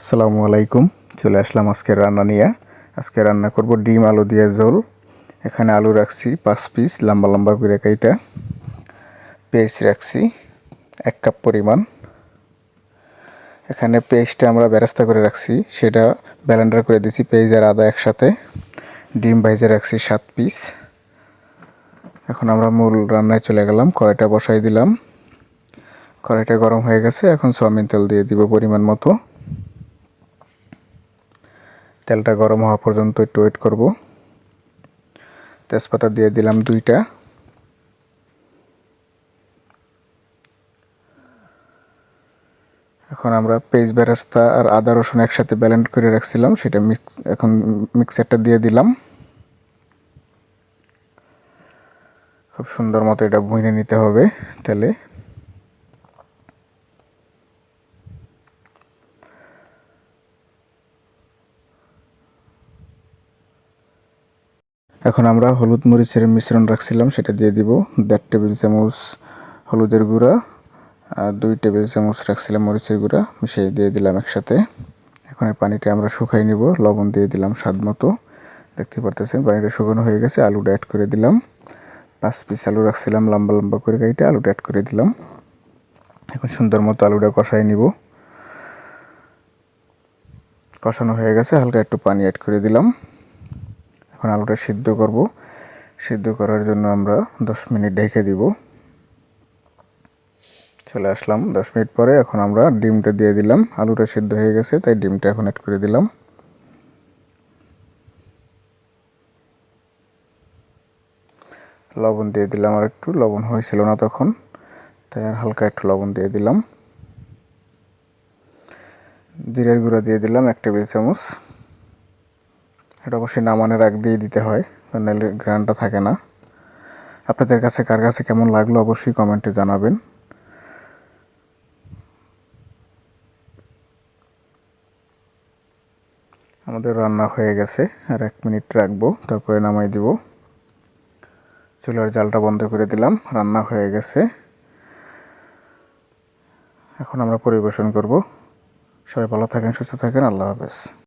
আসসালামু আলাইকুম, চলে আসলাম আজকে রান্না নিয়ে। আজকে রান্না করব ডিম, আলু দিয়ে ঝোল। এখানে আলু রাখছি, পাঁচ পিস, লম্বা লম্বা করে কাইটা। পেঁয়াজ রাখছি, এক কাপ পরিমাণ। এখানে পেঁয়াজটা আমরা বেরাস্তা করে রাখছি, সেটা ব্যালেন্ডার করে দিয়েছি পেঁয়াজ আর আদা একসাথে। ডিম ভাইজে রাখছি সাত পিস। এখন আমরা মূল রান্নায় চলে গেলাম, কড়াইটা বসাই দিলাম। কড়াইটা গরম হয়ে গেছে, এখন সয়াবিন তেল দিয়ে দিব পরিমাণ মতো। তেলটা গরম হওয়া পর্যন্ত একটু ওয়েট করব। তেজপাতা দিয়ে দিলাম দুইটা। এখন আমরা পেঁয়াজ, বেরেস্তা আর আদা, রসুন একসাথে ব্যালেন্ড করে রাখছিলাম, সেটা মিক্স এখন মিক্সারটা দিয়ে দিলাম। খুব সুন্দর মতো এটা ভুঁজে নিতে হবে তেলে। এখন আমরা হলুদ মরিচের মিশ্রণ রাখছিলাম, সেটা দিয়ে দিব। দেড় টেবিল চামচ হলুদের গুঁড়া, আর দুই টেবিল চামচ রাখছিলাম মরিচের গুঁড়া, মিশিয়ে দিয়ে দিলাম একসাথে। এখন এই পানিটা আমরা শুকাই নিব, লবণ দিয়ে দিলাম স্বাদ মতো। দেখতে পারতেছেন, পানিটা শুকানো হয়ে গেছে, আলুটা অ্যাড করে দিলাম। পাঁচ পিস আলু রাখছিলাম, লম্বা লম্বা করে গাইটা আলুটা অ্যাড করে দিলাম। এখন সুন্দর মতো আলুটা কষাই নিব। কষানো হয়ে গেছে, হালকা একটু পানি অ্যাড করে দিলাম। এখন আলুটা সিদ্ধ করব। সিদ্ধ করার জন্য আমরা দশ মিনিট ঢেকে দিব। চলে আসলাম। দশ মিনিট পরে এখন আমরা ডিমটা দিয়ে দিলাম। আলুটা সিদ্ধ হয়ে গেছে, তাই ডিমটা এখন অ্যাড করে দিলাম। লবণ দিয়ে দিলাম আর একটু। লবণ হয়েছিল না তখন, তাই আর হালকা একটু লবণ দিয়ে দিলাম। জিরের গুঁড়া দিয়ে দিলাম এক টেবিল চামচ। এটা অবশ্যই নামানের আগ দিয়ে দিতে হয়, নাহলে গ্রানটা থাকে না। আপনাদের কাছে কার কাছে কেমন লাগল অবশ্যই কমেন্টে জানাবেন। আমাদের রান্না হয়ে গেছে, আর এক মিনিট রাখব, তারপরে নামাই দিব। চুলার জালটা বন্ধ করে দিলাম, রান্না হয়ে গেছে। এখন আমরা পরিবেশন করব। সবাই ভালো থাকেন, সুস্থ থাকেন, আল্লাহ হাফেজ।